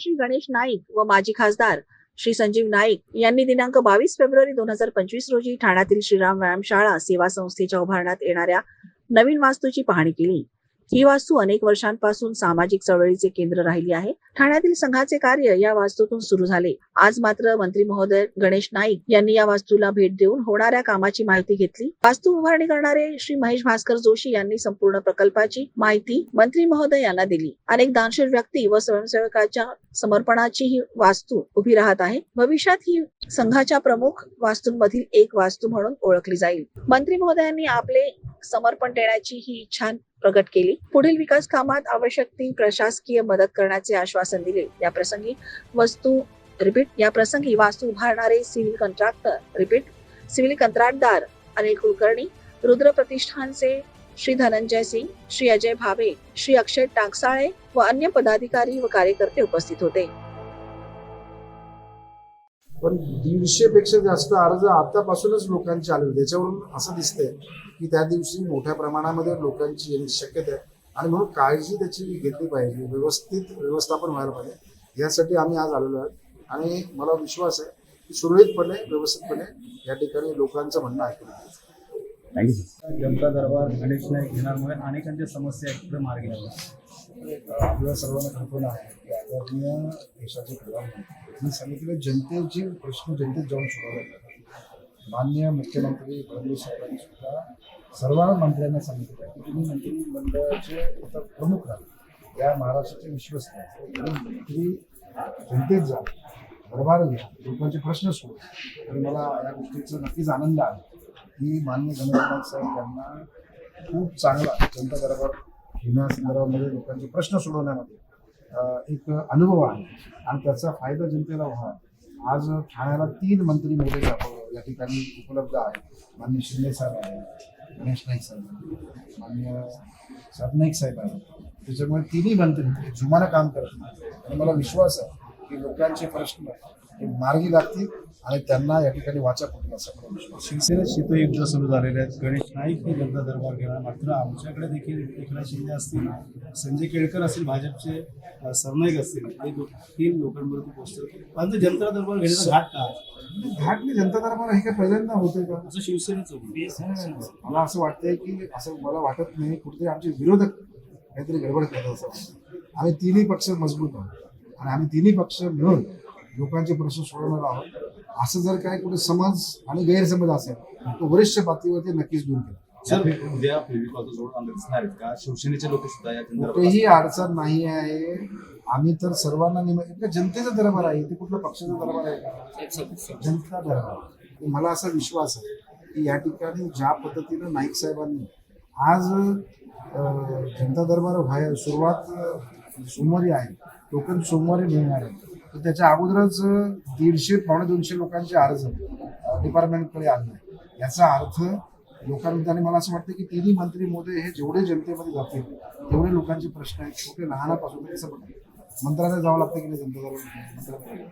श्री गणेश नाईक व माजी खासदार श्री संजीव नाईक यांनी दिनांक बावीस फेब्रुवारी दोन हजार पंचवीस रोजी ठाण्यातील श्रीराम व्यायामशाळा सेवा संस्थेच्या उभारण्यात येणाऱ्या नवीन वास्तूची पाहणी केली. ही वास्तू अनेक वर्षांपासून सामाजिक चळवळीचे केंद्र राहिली आहे. ठाण्यातील संघाचे कार्य या वास्तूतून सुरू झाले. आज मात्र मंत्री महोदय गणेश नाईक यांनी या वास्तूला भेट देऊन होणाऱ्या कामाची माहिती घेतली. वास्तू उभारणी करणारे श्री महेश भास्कर जोशी यांनी संपूर्ण प्रकल्पाची माहिती मंत्री महोदय यांना दिली. अनेक दानशीर व्यक्ती व स्वयंसेवकाच्या समर्पणाची ही वास्तू उभी राहत आहे. भविष्यात ही संघाच्या प्रमुख वास्तूंमधील एक वास्तू म्हणून ओळखली जाईल. मंत्री महोदयांनी आपले समर्पण देण्याची ही इच्छा प्रकट केली. पुढील विकास कामात आवश्यक ती प्रशासकीय मदत करण्याचे आश्वासन दिले. या प्रसंगी वस्तू रिपीट या प्रसंगी वास्तू उभारणारे सिव्हिल कंत्राक्टर रिपीट सिव्हिल कंत्राटदार अनिल कुलकर्णी रुद्र प्रतिष्ठानचे श्री धनंजय सिंग श्री अजय भावे श्री अक्षय टाकसाळे व अन्य पदाधिकारी व कार्यकर्ते उपस्थित होते. पण दीडशे पेक्षा जास्त अर्ज आतापासूनच लोकांचे आले होते त्याच्यावरून असं दिसतंय की त्या दिवशी मोठ्या प्रमाणामध्ये लोकांची येण्याची शक्यता आहे. आणि म्हणून काळजी त्याची घेतली पाहिजे. व्यवस्थित व्यवस्थापन व्हायला पाहिजे. यासाठी आम्ही आज आलेलो आहोत. आणि मला विश्वास आहे की सुरळीतपणे व्यवस्थितपणे या ठिकाणी लोकांचं म्हणणं ऐकलं पाहिजे थँक्यू जनता दरबार गणेश नाईक घेण्यामुळे अनेकांच्या समस्या एकत्र मार्ग लागल्या. आपल्या सर्वांना कल्पना आहे. की आदरणीय देशाचे प्रधानमंत्री यांनी सांगितलं जनतेची प्रश्न जनतेत जाऊन सोडवले मान्य मुख्यमंत्री फडणवीस साहेबांनी सुद्धा सर्व मंत्र्यांना सांगितलं की तुम्ही मंत्रिमंडळाचे आता प्रमुख राहा. या महाराष्ट्राचे विश्वस्त मंत्री जनतेत जा. दरबार घ्या लोकांचे प्रश्न सोडा आणि मला या गोष्टीचा नक्कीच आनंद आहे. की मान्य गणेश नाईक साहेब यांना खूप चांगला जनता दरबार घेण्यासंदर्भामध्ये लोकांचे प्रश्न सोडवण्यामध्ये अं, एक अनुभव आहे. आणि त्याचा फायदा जनतेला व्हा आज ठाण्याला तीन मंत्री मोठे या ठिकाणी उपलब्ध आहेत. मान्य शिंदे साहेब आहेत गणेश नाईक साहेब आहेत मान्य सरनाईक साहेब आहेत. त्याच्यामुळे तिन्ही मंत्री जुमानं काम करत नाही आणि मला विश्वास आहे की लोकांचे प्रश्न हे मार्गी लागतील आणि त्यांना या ठिकाणी वाचा फुटेल असा मला विश्वास आहे. शिवसेनेत शीतयुद्ध सुरू झालेले आहेत गणेश नाईक हे जनता दरबार घेणार मात्र आमच्याकडे देखील एकनाथ शिंदे असतील संजय केळकर असतील भाजपचे सरनाईक असतील हे तीन लोकांवरती पोहोचतात परंतु जनता दरबार घेण्याचा घाट का घाटली जनता दरबार हे काय पहिल्यांदा होतंय का असं शिवसेनेचं. मला असं वाटतंय की असं मला वाटत नाही कुठेतरी आमचे विरोधक काहीतरी गडबड करत असं. आम्ही तिन्ही पक्ष मजबूत आहोत आणि आम्ही तिन्ही पक्ष मिळून लोकांचे प्रश्न सोडवणार आहोत. असं जर काय कुठे समज आणि गैरसमज असेल तो वरिष्ठ पातळीवरती नक्कीच दूर केला. कुठेही अडचण नाही आहे. आम्ही तर सर्वांना निम जनतेचा दरबार आहे. ते कुठलं पक्षाचा दरबार आहे का? जनता दरबार मला असा विश्वास आहे की या ठिकाणी ज्या पद्धतीनं नाईक साहेबांनी आज जनता दरबार व्हाय सुरुवात सोमवारी आहे टोकन सोमवारी मिळणार आहे. तर त्याच्या अगोदरच दीडशे पावणे दोनशे लोकांचे अर्ज डिपार्टमेंटकडे आले आहे. याचा अर्थ लोकांमध्ये आणि मला असं वाटतं की तिन्ही मंत्री मोदी हे जेवढे जनतेमध्ये जातील तेवढे लोकांचे प्रश्न आहेत. छोटे लहानापासून ते सगळं मंत्रालयात जावं लागतं की नाही जनता दरबार मंत्रालयात